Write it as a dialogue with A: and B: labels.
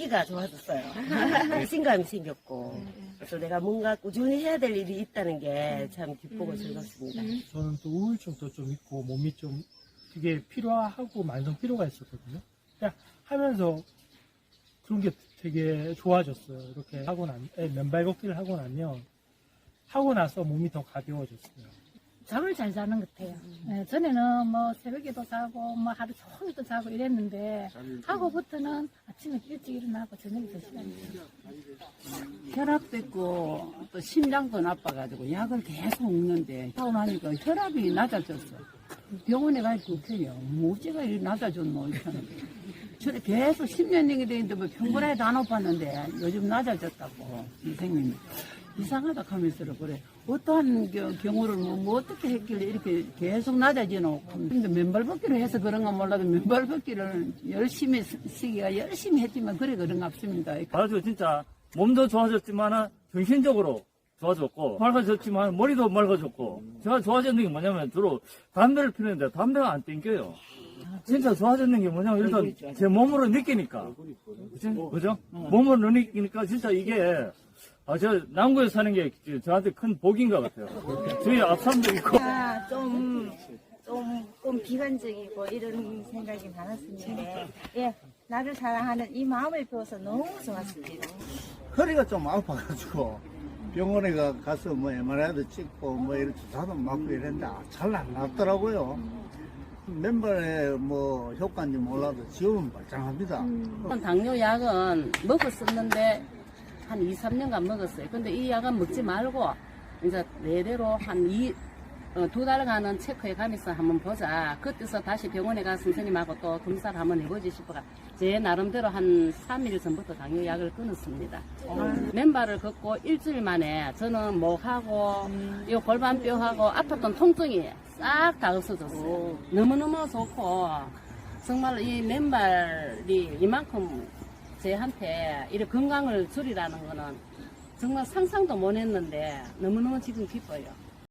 A: 생기가 좋아졌어요. 자신감이 생겼고 또 내가 뭔가 꾸준히 해야 될 일이 있다는 게 참 기쁘고 즐겁습니다.
B: 저는 또 우울증도 좀 있고 몸이 좀 되게 피로하고 만성 피로가 있었거든요. 그냥 하면서 그런 게 되게 좋아졌어요. 이렇게 하고 난, 에, 맨발 걷기를 하고 나면 하고 나서 몸이 더 가벼워졌어요.
C: 잠을 잘 자는 것 같아요. 네, 전에는 뭐 새벽에도 자고 뭐 하루 종일도 자고 이랬는데 하고부터는 아침에 일찍 일어나고 저녁에 두 시간
D: 혈압도 있고 또 심장도 나빠가지고 약을 계속 먹는데 하고 나니까 혈압이 낮아졌어. 병원에 웃겨요. 뭐지가 이리 낮아졌노 이렇게. 저래 계속 10년 넘게 되는데 뭐 평균에도 안 높았는데 요즘 낮아졌다고 선생님 이 이상하다 하면서 그래. 어떠한 겨- 경우를 뭐, 뭐 어떻게 했길래 이렇게 계속 낮아지노? 근데 맨발 걷기를 해서 그런가 몰라도 맨발 걷기를 열심히 쓰기가 열심히 했지만 그래 그런가 없습니다.
E: 아주 진짜 몸도 좋아졌지만 정신적으로 좋아졌고 맑아졌지만 머리도 맑아졌고. 제가 좋아졌는 게 뭐냐면 주로 담배를 피는데 담배가 안 땡겨요. 진짜 좋아졌는 게 뭐냐면 일단 제 몸으로 느끼니까. 그죠? 그죠? 몸으로 느끼니까 진짜 이게 아, 저 남구에 사는 게 저한테 큰 복인 것 같아요. 저희 앞사람도 있고
F: 아, 좀, 좀, 좀 비관적이고 이런 생각이 많았었는데, 예, 나를 사랑하는 이 마음을 배워서 너무 좋았습니다.
G: 허리가 좀 아파가지고 병원에 가- 가서 뭐 MRI도 찍고 뭐 이렇게 주사도 맞고 이랬는데 잘안 낫더라고요. 맨발에 뭐 효과인지 몰라도 지금은 말짱합니다.
H: 당뇨 약은 먹었었는데 한 2, 3년간 먹었어요. 근데 이 약은 먹지 말고 이제 내대로 한 이, 어, 두 달간은 체크해 가면서 한번 보자. 그때서 다시 병원에 가서 선생님하고 또 검사를 한번 해보지 싶어가 제 나름대로 한 3일 전부터 당뇨 약을 끊었습니다. 맨발을 걷고 일주일 만에 저는 목하고 이 골반뼈하고 아팠던 통증이 싹 다 없어졌어요. 너무너무 좋고 정말 이 맨발이 이만큼 제한테 이렇게 건강을 줄이라는 거는 정말 상상도 못 했는데 너무너무 지금 기뻐요.